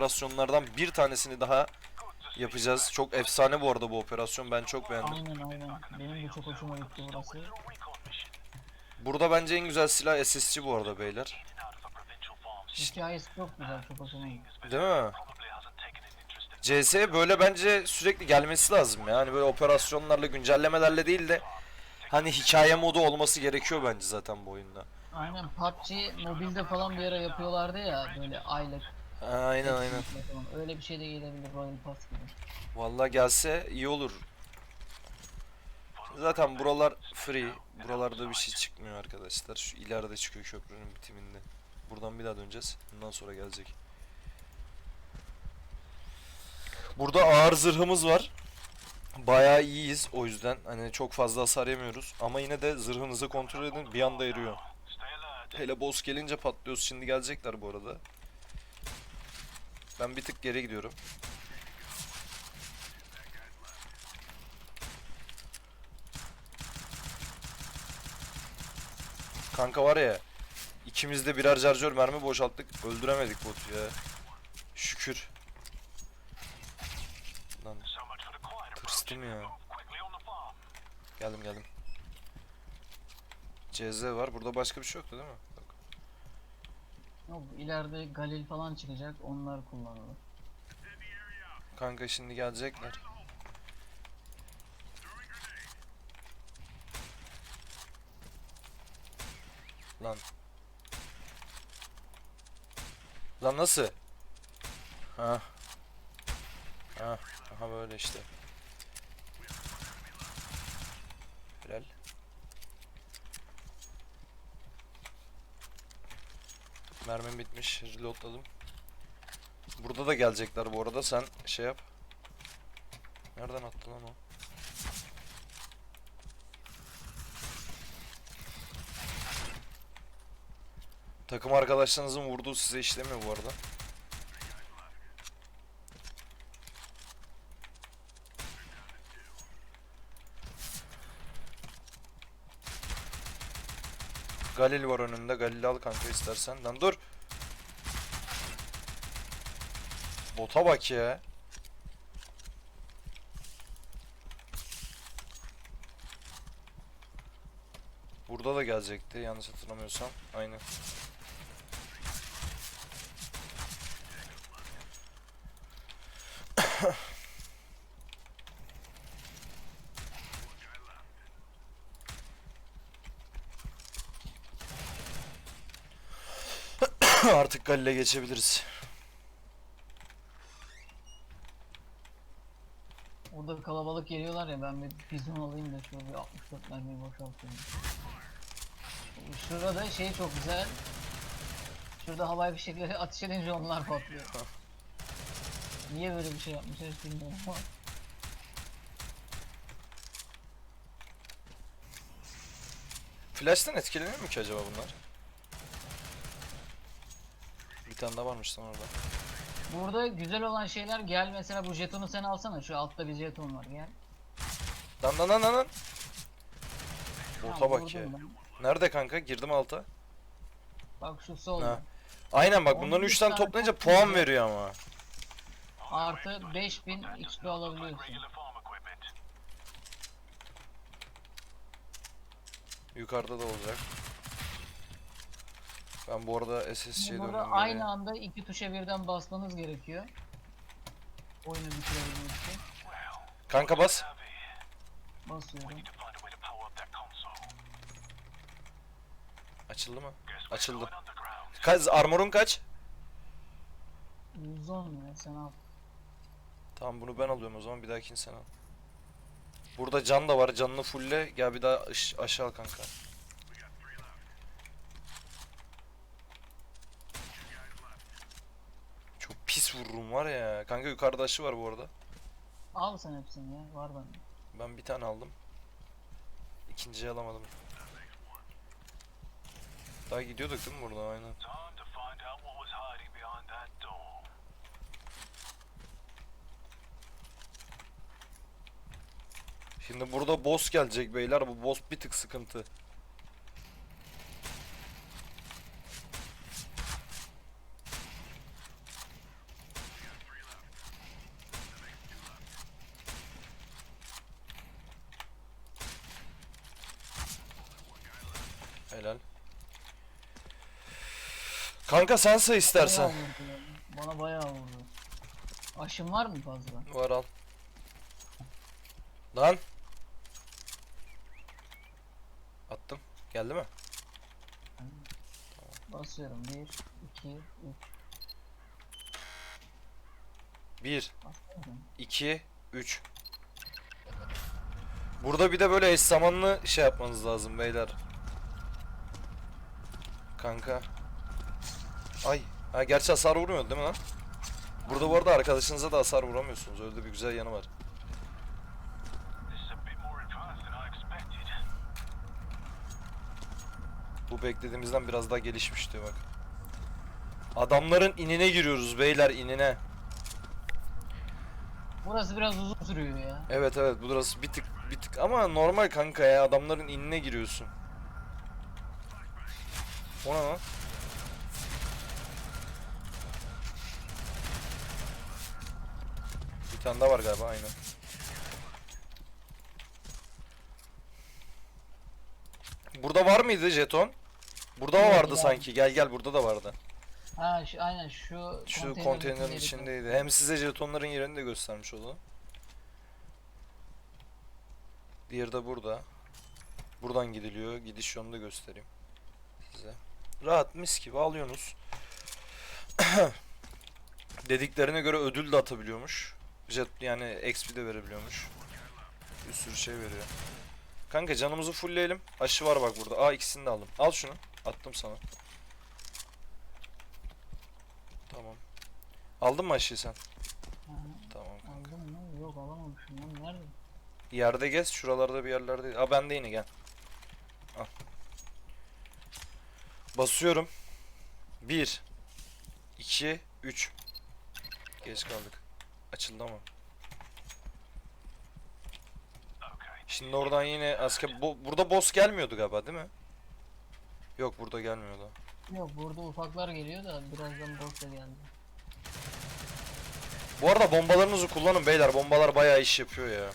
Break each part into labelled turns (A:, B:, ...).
A: operasyonlardan bir tanesini daha yapacağız. Çok efsane bu arada bu operasyon. Ben çok beğendim.
B: Aynen aynen. Benim de çok hoşuma gitti burası.
A: Burada bence en güzel silah SSC bu arada beyler.
B: Hikayesi çok güzel, çok hoşuma gitti.
A: Değil mi? CS böyle bence sürekli gelmesi lazım ya. Hani böyle operasyonlarla, güncellemelerle değil de hani hikaye modu olması gerekiyor bence zaten bu oyunda.
B: Aynen PUBG mobilde falan bir ara yapıyorlardı ya böyle aylık.
A: Aynen aynen.
B: Öyle bir şey de gelebilir Royal Pass gibi.
A: Vallahi gelse iyi olur. Zaten buralar free. Buralarda bir şey çıkmıyor arkadaşlar. Şu ileride çıkıyor köprünün bitiminde. Buradan bir daha döneceğiz. Bundan sonra gelecek. Burada ağır zırhımız var. Bayağı iyiyiz o yüzden. Hani çok fazla hasar yemiyoruz. Ama yine de zırhınızı kontrol edin. Bir anda eriyor. Hele boss gelince patlıyoruz. Şimdi gelecekler bu arada. Ben bir tık geri gidiyorum. Kanka var ya ikimiz de birer charger mermi boşalttık. Öldüremedik botu ya. Şükür. Lan tırstım ya. Geldim geldim. CZ var. Burada başka bir şey yoktu değil mi? Yok.
B: İleride Galil falan çıkacak onlar kullanılır.
A: Kanka şimdi gelecekler. Lan. Lan nasıl? Ha. Ha. Aha böyle işte. Helal. Mermim bitmiş. Reloadladım. Burada da gelecekler bu arada. Sen şey yap. Nereden attı lan o? Takım arkadaşlarınızın vurduğu size işlemiyor bu arada. Galil var önünde. Galil al kanka istersen. Lan dur. Bota bak ya. Burada da gelecekti yanlış hatırlamıyorsam. Aynen. Artık Galil'e geçebiliriz.
B: Orada kalabalık geliyorlar ya ben bir bizon alayım da şöyle bir 64 mermiyi boşaltayım. Şurada şey çok güzel. Şurada havai fişekleri ateş edince onlar patlıyor. Niye böyle bir şey yapmışlar hiç bilmiyorum ama.
A: Flash'tan etkileniyor mu ki acaba bunlar? Tane daha varmış lan orada.
B: Burada güzel olan şeyler gel mesela bu jetonu sen alsana şu altta bir jeton var gel.
A: Lan lan lan lan lan. Bota bak ya.
B: ben.
A: Nerede kanka? Girdim alta.
B: Bak şu.
A: Ha. Aynen bak bunların
B: Onun
A: 3
B: üç
A: tane toplayınca puan veriyor ama.
B: Artı 5000 XP alabiliyorsun.
A: Yukarıda da olacak. Ben bu arada SSC'ye döndüm.
B: aynı
A: geriye.
B: anda iki tuşa birden basmanız gerekiyor. Oyunu bitirebilmek için.
A: Kanka bas.
B: Basıyorum.
A: Açıldı mı? Açıldı. Kaç armorun kaç?
B: 110 ya sen al.
A: Tamam bunu ben alıyorum o zaman bir dahakini sen al. Burada can da var. Canını fulle. Gel bir daha aş- aşağı al kanka. Çok vururum var ya. Kanka yukarıda aşı var bu arada.
B: Al sen hepsini ya var bende.
A: Ben bir tane aldım. İkinciyi alamadım. Daha gidiyorduk değil mi burada aynen. Şimdi burada boss gelecek beyler. Bu boss bir tık sıkıntı. Kanka sen say
B: Bayağı
A: istersen.
B: vurdu. Bana bayağı vurdu. Aşım var mı fazla?
A: Var al. Lan. Attım. Geldi mi?
B: Basıyorum. 1, 2, 3.
A: 1,
B: Basıyorum.
A: 2, 3. Burada bir de böyle eş zamanlı şey yapmanız lazım beyler. Kanka. Ay. Ha gerçi hasar vurmuyor değil mi lan? Burada bu arada arkadaşınıza da hasar vuramıyorsunuz. Öyle de bir güzel yanı var. Bu beklediğimizden biraz daha gelişmiş diyor bak. Adamların inine giriyoruz beyler inine.
B: Burası biraz uzun sürüyor ya.
A: Evet evet burası bir tık bir tık ama normal kanka ya adamların inine giriyorsun. O ne lan? Bir tane daha var galiba aynen. Burada var mıydı jeton? Burada mı
B: Evet,
A: vardı
B: vardı.
A: sanki? Gel gel burada da vardı.
B: Ha şu aynen şu
A: Şu
B: konteynerin içindeydi.
A: Hem size jetonların yerini de göstermiş oldu. Diğeri de burada. Buradan gidiliyor. Gidiş yolunu da göstereyim size. Rahat mis gibi alıyorsunuz. Dediklerine göre ödül de atabiliyormuş. Jet yani XP de verebiliyormuş. Bir sürü şey veriyor. Kanka canımızı fullleyelim. Aşı var bak burada. Aa ikisini de aldım. Al şunu. Attım sana. Tamam. Aldın mı aşıyı sen?
B: Ha,
A: Tamam kanka.
B: Aldım mı? Yok alamamışım lan. Nerede?
A: Yerde gez. Şuralarda bir yerlerde. Aa bende yine gel. Al. Basıyorum. 1 2 3 Geç kaldık. Açıldı ama. Şimdi oradan yine asker bo- burada boss gelmiyordu galiba değil mi? Yok burada gelmiyordu.
B: Yok burada ufaklar geliyor da birazdan boss da geldi.
A: Bu arada bombalarınızı kullanın beyler. Bombalar bayağı iş yapıyor ya.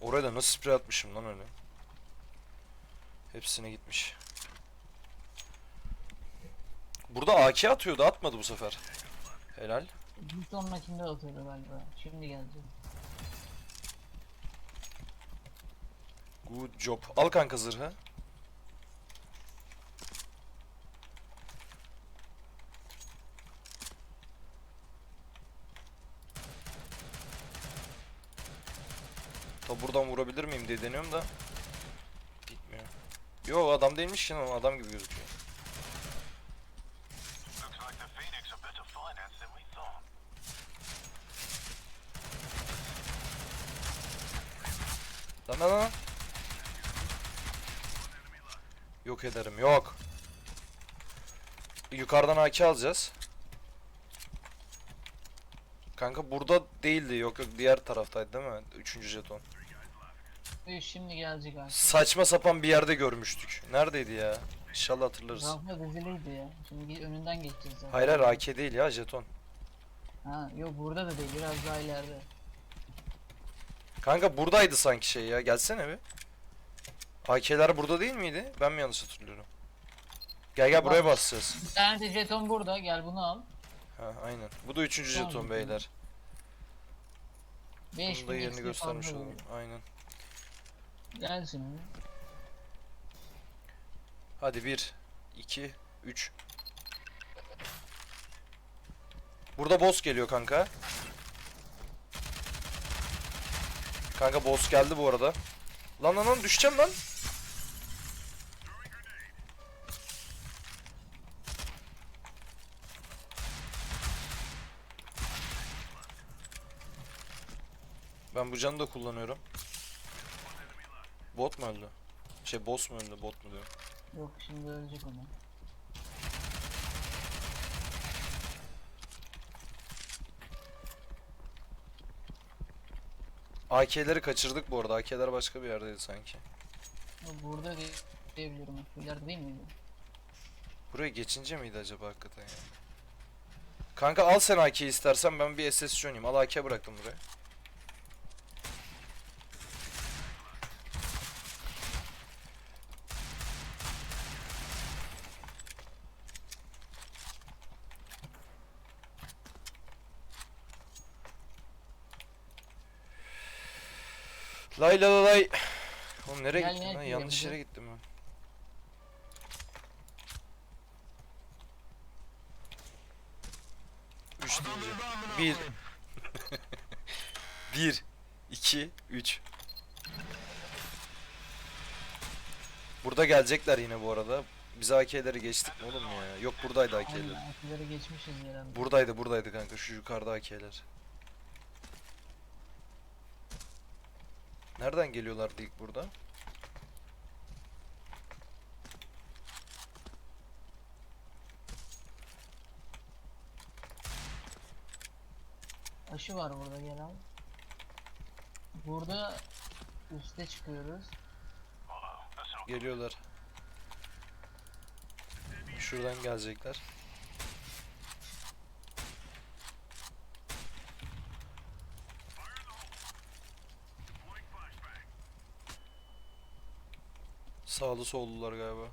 A: Oraya da nasıl sprey atmışım lan öyle. Hepsine gitmiş. Burada AK atıyordu atmadı bu sefer. Helal.
B: Bir sonrakinde atıyordu galiba. Şimdi gelecek.
A: Good job. Al kanka zırhı. Ta buradan vurabilir miyim diye deniyorum da. Gitmiyor. Yo adam değilmiş ya adam gibi gözüküyor. Lan. Yok ederim yok. Yukarıdan AK alacağız. Kanka burada değildi yok yok diğer taraftaydı değil mi? Üçüncü jeton.
B: Üç şimdi gelecek artık.
A: Saçma sapan bir yerde görmüştük. Neredeydi ya? İnşallah hatırlarız.
B: Rafla diziliydi ya. Şimdi önünden geçeceğiz zaten.
A: Hayır hayır AK değil ya jeton.
B: Ha yok burada da değil biraz daha ileride.
A: Kanka buradaydı sanki şey ya gelsene bir. AK'ler burada değil miydi? Ben mi yanlış hatırlıyorum? Gel gel buraya basacağız.
B: Bir tane de jeton burada gel bunu al.
A: Ha aynen. Bu da üçüncü
B: Tamam,
A: jeton beyler.
B: 5
A: Bunu da yerini göstermiş olalım. Aynen.
B: Gel şimdi.
A: Hadi 1 2 3 Burada boss geliyor kanka. Kanka boss geldi bu arada. Lan lan lan düşeceğim lan. Ben bu canı da kullanıyorum. Bot mu öldü? Şey boss mu öldü? Bot mu diyor.
B: Yok şimdi ölecek onu.
A: AK'leri kaçırdık bu arada. AK'ler başka bir yerdeydi sanki.
B: Burada değil diyebilirim. İleride değil miydi?
A: Buraya geçince miydi acaba hakikaten ya? Kanka al sen AK'yi istersen ben bir SSC oynayayım. Al AK bıraktım buraya. Lay lay lay. Oğlum nereye
B: Gel,
A: gittim lan? Yanlış yere gittim ben. Üç deyince. Bir. Bir. iki, Üç. Burada gelecekler yine bu arada. Biz AK'leri geçtik mi oğlum ya? Yok buradaydı AK'ler.
B: Akileri geçmişiz herhalde.
A: Buradaydı buradaydı kanka şu yukarıda AK'ler. Nereden geliyorlardı ilk burada?
B: Aşı var burada gel al. Burada üste çıkıyoruz.
A: Geliyorlar. Şuradan gelecekler. Sağlı sollular galiba.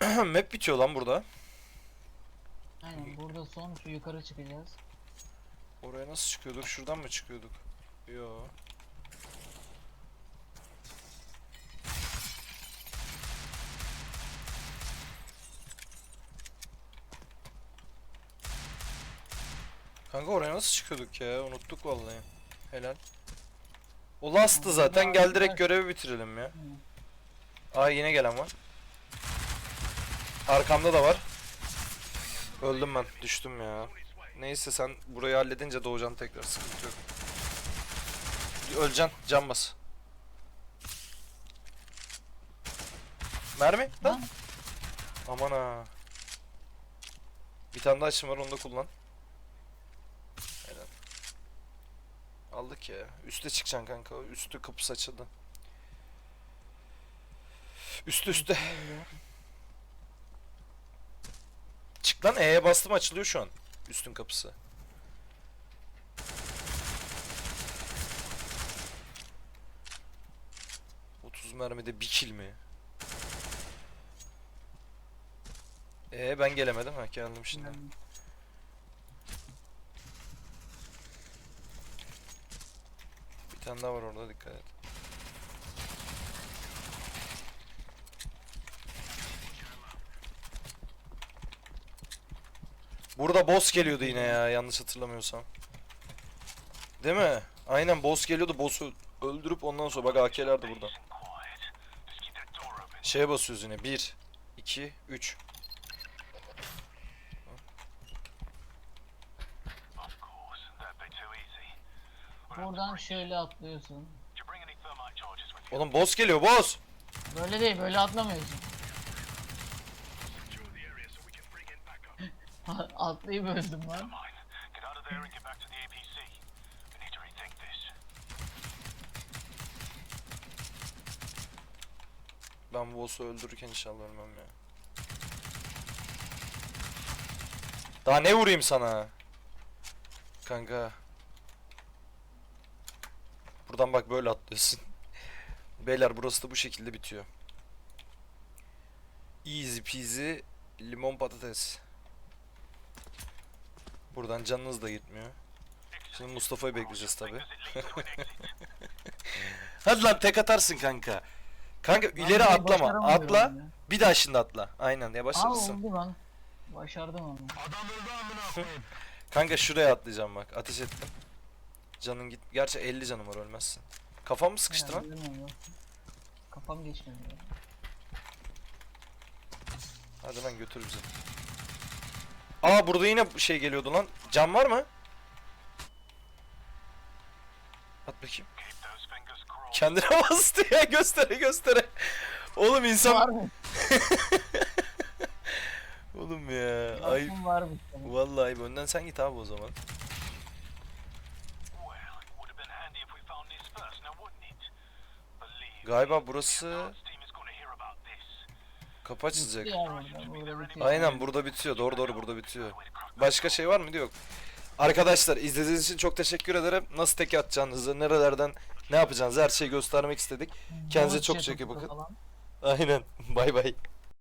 A: Map bitiyor lan burada.
B: Aynen burada son şu yukarı çıkacağız.
A: Oraya nasıl çıkıyorduk? Şuradan mı çıkıyorduk? Yo. Kanka oraya nasıl çıkıyorduk ya? Unuttuk vallahi. Helal. O last'tı zaten. Gel direkt görevi bitirelim ya. Ay yine gelen var. Arkamda da var. Öldüm ben. Düştüm ya. Neyse sen burayı halledince doğacaksın tekrar sıkıntı yok. Öleceksin can bas. Mermi. Lan. Aman ha. Bir tane daha açım var onu da kullan. Helal. Aldık ya. Üste çıkacaksın kanka. Üstü kapısı açıldı. Üstte.
B: Nerede?
A: Çık lan E'ye bastım açılıyor şu an. Üstün kapısı. Mermide bir kill mi? Ee ben gelemedim ha geldim şimdi. Bir tane daha var orada dikkat et. Burada boss geliyordu yine ya yanlış hatırlamıyorsam. Değil mi? Aynen boss geliyordu boss'u öldürüp ondan sonra bak AK'ler de burada. Şeye basıyoruz yine 1 2 3
B: Buradan şöyle atlıyorsun.
A: Oğlum boss geliyor boss.
B: Böyle değil böyle atlamıyorsun. Atlayıp öldüm lan.
A: Ben boss'u öldürürken inşallah ölmem ya. Daha ne vurayım sana? Kanka. Buradan bak böyle atlıyorsun. Beyler burası da bu şekilde bitiyor. Easy peasy limon patates. Buradan canınız da gitmiyor. Şimdi Mustafa'yı bekleyeceğiz tabi. Hadi lan tek atarsın kanka. Kanka
B: Ben
A: ileri
B: bunu
A: atlama. Atla.
B: ya.
A: Bir daha şimdi atla. Aynen ya
B: Aa
A: başarısın.
B: oldu lan. Başardım onu.
A: Kanka şuraya atlayacağım bak. Ateş ettim. Canın git. Gerçi 50 canım var ölmezsin. Kafam mı sıkıştı lan?
B: Kafam geçmedi.
A: Hadi lan götür bizi. Aa burada yine şey geliyordu lan. Can var mı? At bakayım. Kendine bastı ya göstere göstere. Oğlum insan...
B: Var mı?
A: Oğlum ya.
B: Tane.
A: Vallahi. Önden sen git abi o zaman.
C: About this.
A: kapı açılacak. Aynen burada bitiyor. Doğru doğru burada bitiyor. Başka şey var mı? Yok. Arkadaşlar izlediğiniz için çok teşekkür ederim. Nasıl tek atacağınızı, nerelerden ne yapacağınızı her şeyi göstermek istedik. Kendinize çok çok iyi bakın. Aynen. Bay bay.